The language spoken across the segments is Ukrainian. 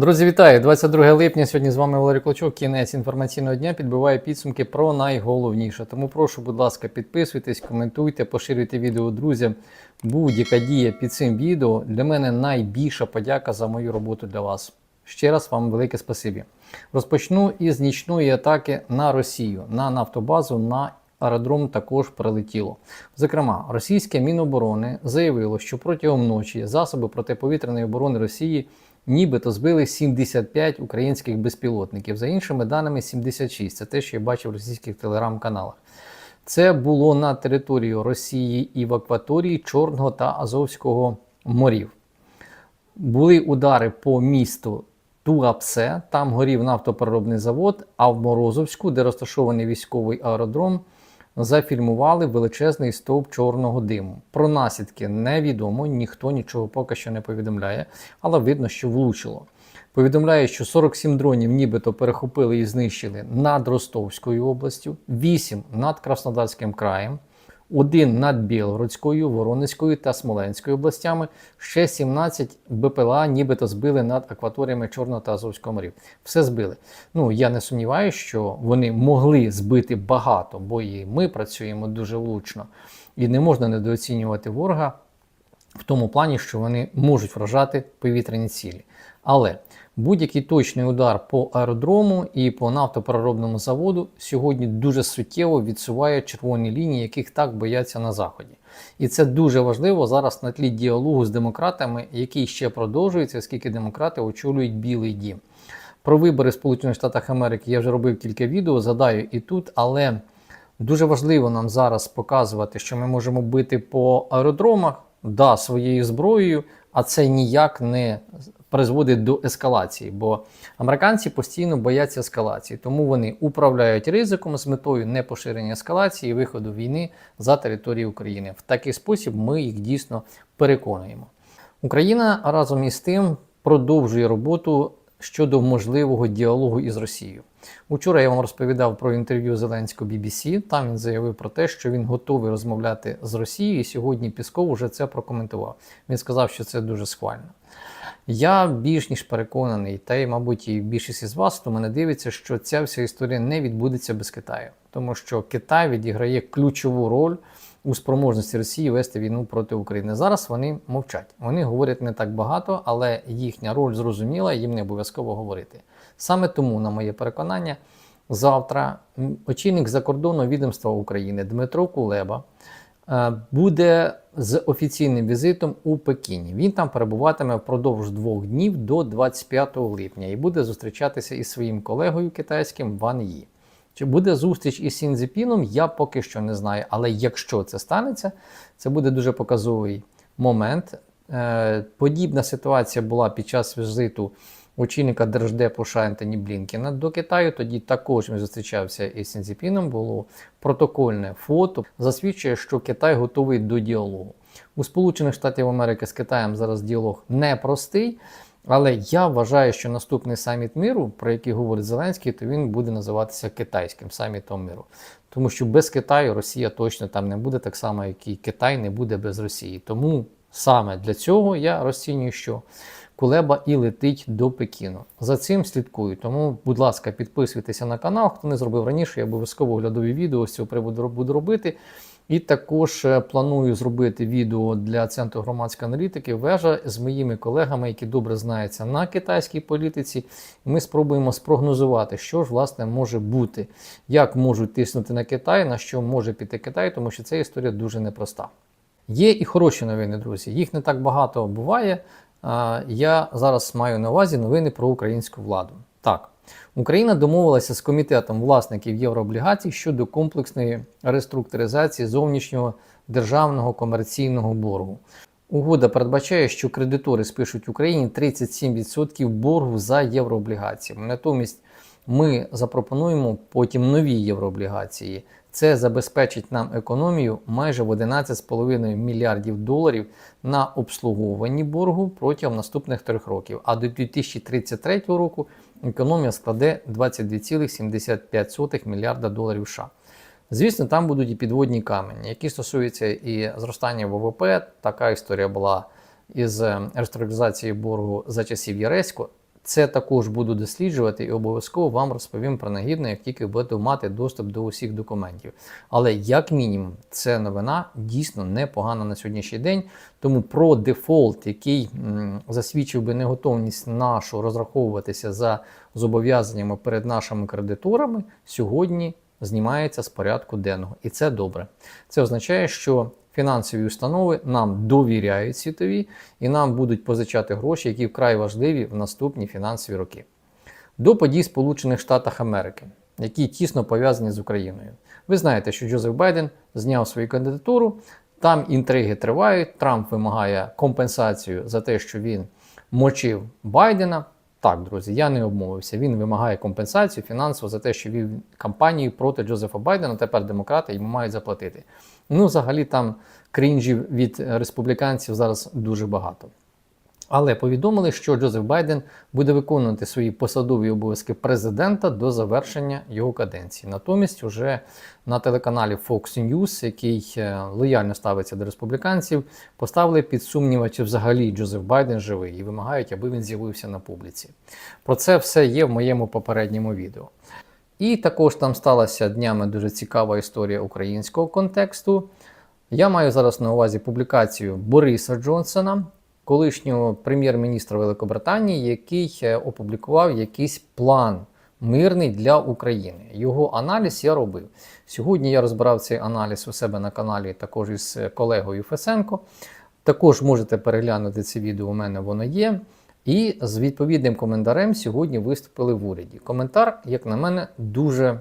Друзі, вітаю! 22 липня. Сьогодні з вами Валерій Клочок. Кінець інформаційного дня підбиває підсумки про найголовніше. Тому прошу, будь ласка, підписуйтесь, коментуйте, поширюйте відео друзям. Будь-яка дія під цим відео для мене найбільша подяка за мою роботу для вас. Ще раз вам велике спасибі. Розпочну із нічної атаки на Росію, на нафтобазу, на аеродром також прилетіло. Зокрема, російське Міноборони заявило, що протягом ночі засоби протиповітряної оборони Росії нібито збили 75 українських безпілотників. За іншими даними, 76. Це те, що я бачив в російських телеграм-каналах. Це було на території Росії і в акваторії Чорного та Азовського морів. Були удари по місту Туапсе, там горів нафтопереробний завод, а в Морозовську, де розташований військовий аеродром, зафільмували величезний стовп чорного диму. Про наслідки невідомо, ніхто нічого поки що не повідомляє, але видно, що влучило. Повідомляє, що 47 дронів нібито перехопили і знищили над Ростовською областю, 8 над Краснодарським краєм, один над Білгородською, Воронезькою та Смоленською областями, ще 17 БПЛА нібито збили над акваторіями Чорного та Азовського морів. Все збили. Ну я не сумніваюся, що вони могли збити багато, бо і ми працюємо дуже влучно, і не можна недооцінювати ворога в тому плані, що вони можуть вражати повітряні цілі. Але будь-який точний удар по аеродрому і по нафтопереробному заводу сьогодні дуже суттєво відсуває червоні лінії, яких так бояться на заході. І це дуже важливо зараз на тлі діалогу з демократами, який ще продовжується, оскільки демократи очолюють Білий Дім. Про вибори Сполучених Штатах Америки я вже робив кілька відео, задаю і тут, але дуже важливо нам зараз показувати, що ми можемо бити по аеродромах да, своєю зброєю, а це ніяк не призводить до ескалації, бо американці постійно бояться ескалації, тому вони управляють ризиком з метою непоширення ескалації і виходу війни за територію України. В такий спосіб ми їх дійсно переконуємо. Україна разом із тим продовжує роботу щодо можливого діалогу із Росією. Учора я вам розповідав про інтерв'ю Зеленського BBC. Там він заявив про те, що він готовий розмовляти з Росією. І сьогодні Пісков вже це прокоментував. Він сказав, що це дуже схвально. Я більш ніж переконаний, та й, мабуть, і більшість із вас, хто мене дивиться, що ця вся історія не відбудеться без Китаю, тому що Китай відіграє ключову роль у спроможності Росії вести війну проти України. Зараз вони мовчать. Вони говорять не так багато, але їхня роль зрозуміла, їм не обов'язково говорити. Саме тому, на моє переконання, завтра очільник закордонного відомства України Дмитро Кулеба е, буде з офіційним візитом у Пекіні. Він там перебуватиме впродовж двох днів до 25 липня і буде зустрічатися із своїм колегою китайським Ван Ї. Чи буде зустріч із Сінзепіном, я поки що не знаю. Але якщо це станеться, це буде дуже показовий момент. Е, Подібна ситуація була під час візиту очільника Держдепу Ентоні Блінкіна до Китаю. Тоді також він зустрічався із Сінзепіном. Було протокольне фото. Засвідчує, що Китай готовий до діалогу. У Сполучених Штатів Америки з Китаєм зараз діалог непростий. Але я вважаю, що наступний саміт миру, про який говорить Зеленський, то він буде називатися китайським самітом миру. Тому що без Китаю Росія точно там не буде, так само, як і Китай не буде без Росії. Тому саме для цього я розцінюю, що Кулеба і летить до Пекіну. За цим слідкую. Тому, будь ласка, підписуйтеся на канал. Хто не зробив раніше, я обов'язково оглядові відео з цього приводу буду робити. І також е, планую зробити відео для Центру громадської аналітики вежа з моїми колегами, які добре знаються на китайській політиці. Ми спробуємо спрогнозувати, що ж власне може бути, як можуть тиснути на Китай, на що може піти Китай, тому що ця історія дуже непроста. Є і хороші новини, друзі. Їх не так багато буває. Я зараз маю на увазі новини про українську владу. Так. Україна домовилася з комітетом власників єврооблігацій щодо комплексної реструктуризації зовнішнього державного комерційного боргу. Угода передбачає, що кредитори спишуть Україні 37% боргу за єврооблігаціями. Натомість ми запропонуємо потім нові єврооблігації. Це забезпечить нам економію майже в 11,5 мільярдів доларів на обслуговуванні боргу протягом наступних трьох років. А до 2033 року економія складе 22,75 мільярда доларів США. Звісно, там будуть і підводні камені, які стосуються і зростання ВВП. Така історія була із реструктуризацією боргу за часів Яресько. Це також буду досліджувати і обов'язково вам розповім про нагідно, як тільки буду мати доступ до усіх документів. Але як мінімум, це новина дійсно непогана на сьогоднішній день. Тому про дефолт, який засвідчив би неготовність нашу розраховуватися за зобов'язаннями перед нашими кредиторами, сьогодні знімається з порядку денного. І це добре. Це означає, що фінансові установи нам довіряють світові і нам будуть позичати гроші, які вкрай важливі в наступні фінансові роки. До подій Сполучених Штатів Америки, які тісно пов'язані з Україною. Ви знаєте, що Джозеф Байден зняв свою кандидатуру. Там інтриги тривають. Трамп вимагає компенсацію за те, що він мочив Байдена. Так, друзі, я не обмовився. Він вимагає компенсацію фінансово за те, що вів кампанію проти Джозефа Байдена. Тепер демократи йому мають заплатити. Ну, взагалі, там крінжів від республіканців зараз дуже багато. Але повідомили, що Джозеф Байден буде виконувати свої посадові обов'язки президента до завершення його каденції. Натомість, уже на телеканалі Fox News, який е, лояльно ставиться до республіканців, поставили під сумнів, чи взагалі Джозеф Байден живий і вимагають, аби він з'явився на публіці. Про це все є в моєму попередньому відео. І також там сталася днями дуже цікава історія українського контексту. Я маю зараз на увазі публікацію Бориса Джонсона, колишнього прем'єр-міністра Великобританії, який е, опублікував якийсь план мирний для України. Його аналіз я робив. Сьогодні я розбирав цей аналіз у себе на каналі також із колегою Фесенко. Також можете переглянути це відео, у мене воно є. І з відповідним коментарем сьогодні виступили в уряді. Коментар, як на мене, дуже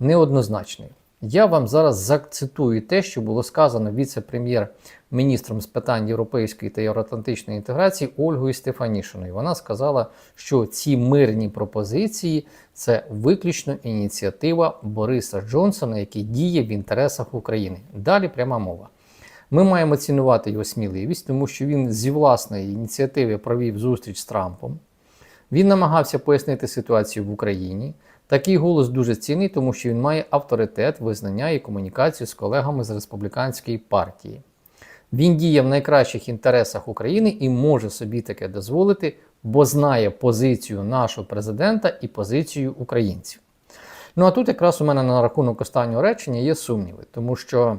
неоднозначний. Я вам зараз зацитую те, що було сказано віце-прем'єр-міністром з питань європейської та євроатлантичної інтеграції Ольгою Стефанішиною. Вона сказала, що ці мирні пропозиції це виключно ініціатива Бориса Джонсона, який діє в інтересах України. Далі пряма мова. Ми маємо цінувати його сміливість, тому що він зі власної ініціативи провів зустріч з Трампом. Він намагався пояснити ситуацію в Україні. Такий голос дуже цінний, тому що він має авторитет, визнання і комунікацію з колегами з республіканської партії. Він діє в найкращих інтересах України і може собі таке дозволити, бо знає позицію нашого президента і позицію українців. Ну а тут якраз у мене на рахунок останнього речення є сумніви, тому що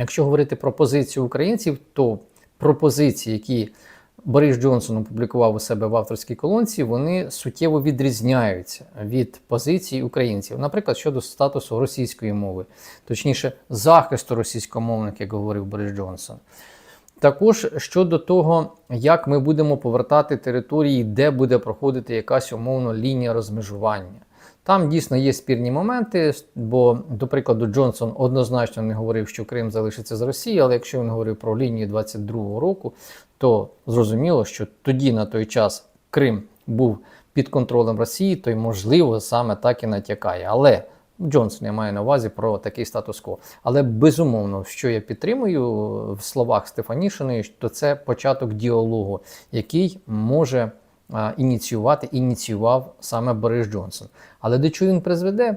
якщо говорити про позицію українців, то пропозиції, які Борис Джонсон опублікував у себе в авторській колонці, вони суттєво відрізняються від позицій українців, наприклад, щодо статусу російської мови, точніше, захисту російськомовних, як говорив Борис Джонсон. Також щодо того, як ми будемо повертати території, де буде проходити якась умовно лінія розмежування. Там дійсно є спірні моменти, бо, до прикладу, Джонсон однозначно не говорив, що Крим залишиться з Росії, але якщо він говорив про лінію 22-го року, то зрозуміло, що тоді на той час Крим був під контролем Росії, то й можливо саме так і натякає. Але Джонсон я маю на увазі про такий статус-кво. Але безумовно, що я підтримую в словах Стефанішиної, то це початок діалогу, який може ініціювати, ініціював саме Борис Джонсон. Але до чого він призведе?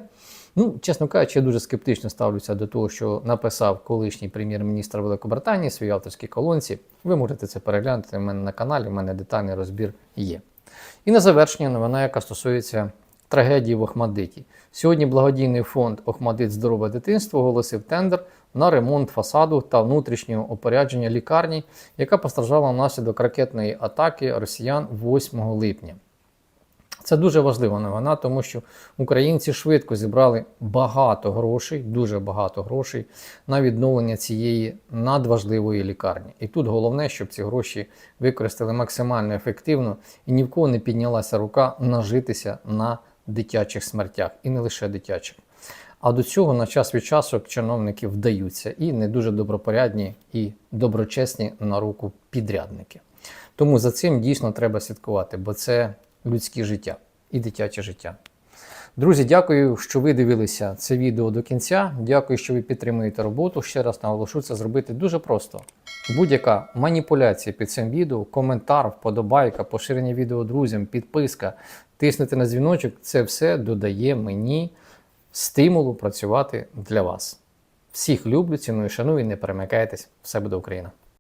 Ну, чесно кажучи, я дуже скептично ставлюся до того, що написав колишній прем'єр-міністр Великобританії в своїй авторській колонці. Ви можете це переглянути в мене на каналі, в мене детальний розбір є. І на завершення новина, яка стосується трагедії в Охмадиті. Сьогодні благодійний фонд Охмадит Здорове дитинство оголосив тендер на ремонт фасаду та внутрішнього опорядження лікарні, яка постраждала внаслідок ракетної атаки росіян 8 липня. Це дуже важлива новина, тому що українці швидко зібрали багато грошей, дуже багато грошей на відновлення цієї надважливої лікарні. І тут головне, щоб ці гроші використали максимально ефективно і ні в кого не піднялася рука нажитися на дитячих смертях, і не лише дитячих. А до цього на час від часу чиновники вдаються і не дуже добропорядні і доброчесні на руку підрядники. Тому за цим дійсно треба слідкувати, бо це людське життя і дитяче життя. Друзі, дякую, що ви дивилися це відео до кінця. Дякую, що ви підтримуєте роботу. Ще раз наголошу це зробити дуже просто. Будь-яка маніпуляція під цим відео, коментар, вподобайка, поширення відео друзям, підписка, тиснути на дзвіночок це все додає мені стимулу працювати для вас. Всіх люблю, ціную, шаную, не перемикайтесь. Все буде Україна!